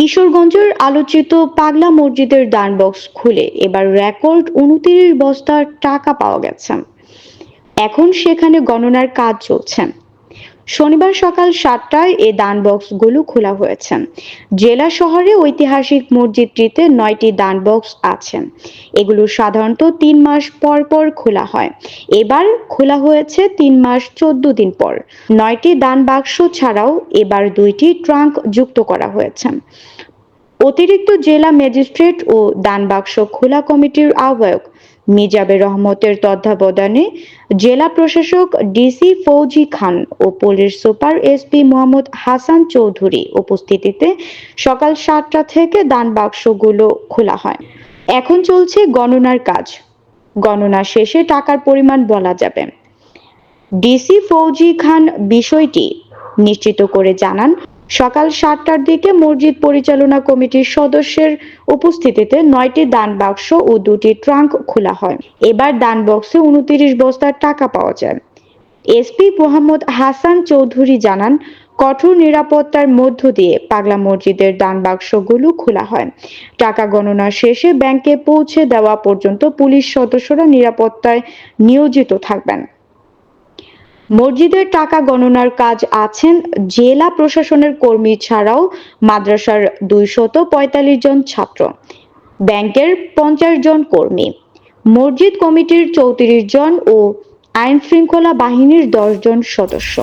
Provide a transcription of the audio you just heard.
কিশোরগঞ্জের আলোচিত পাগলা মসজিদের দান বক্স খুলে এবার রেকর্ড উনত্রিশ বস্তার টাকা পাওয়া গেছে। এখন সেখানে গণনার কাজ চলছে। শনিবার সকাল সাতটায় এ দান বক্সগুলো খোলা হয়েছে। জেলা শহরে ঐতিহাসিক মসজিদটিতে নয়টি দান বক্স আছে। এগুলো সাধারণত তিন মাস পর পর খোলা হয়। এবার খোলা হয়েছে তিন মাস চোদ্দ দিন পর। নয়টি দান বাক্স ছাড়াও এবার দুইটি ট্রাঙ্ক যুক্ত করা হয়েছে। অতিরিক্ত জেলা ম্যাজিস্ট্রেট ও দান বাক্স খোলা কমিটির আহ্বায়ক মিজাবের রহমতের তত্ত্বাবধানে জেলা প্রশাসক ডিসি ফৌজি খান ও police super SP Mohammad Hasan Chowdhury উপস্থিতিতে সকাল সাতটা থেকে দান বাক্সগুলো খোলা হয়। এখন চলছে গণনার কাজ। গণনা শেষে টাকার পরিমাণ বলা যাবে। ডিসি ফৌজি খান বিষয়টি নিশ্চিত করে জানান সকাল সাতটার দিকে মসজিদ পরিচালনা কমিটির সদস্যের উপস্থিতিতে নয়টি দান বাক্স ও দুটি ট্রাঙ্ক খোলা হয়। এবার দান বক্সে উনত্রিশ বস্তার টাকা পাওয়া যায়। এসপি মোহাম্মদ হাসান চৌধুরী জানান, কঠোর নিরাপত্তার মধ্য দিয়ে পাগলা মসজিদের দান বাক্সগুলো খোলা হয়। টাকা গণনা শেষে ব্যাংকে পৌঁছে দেওয়া পর্যন্ত পুলিশ সদস্যরা নিরাপত্তায় নিয়োজিত থাকবেন। মসজিদের টাকা গণনার কাজ আছেন জেলা প্রশাসনের কর্মী ছাড়াও মাদ্রাসার দুইশত পঁয়তাল্লিশ জন ছাত্র, ব্যাংকের পঞ্চাশ জন কর্মী, মসজিদ কমিটির চৌত্রিশ জন ও আইন শৃঙ্খলা বাহিনীর দশ জন সদস্য।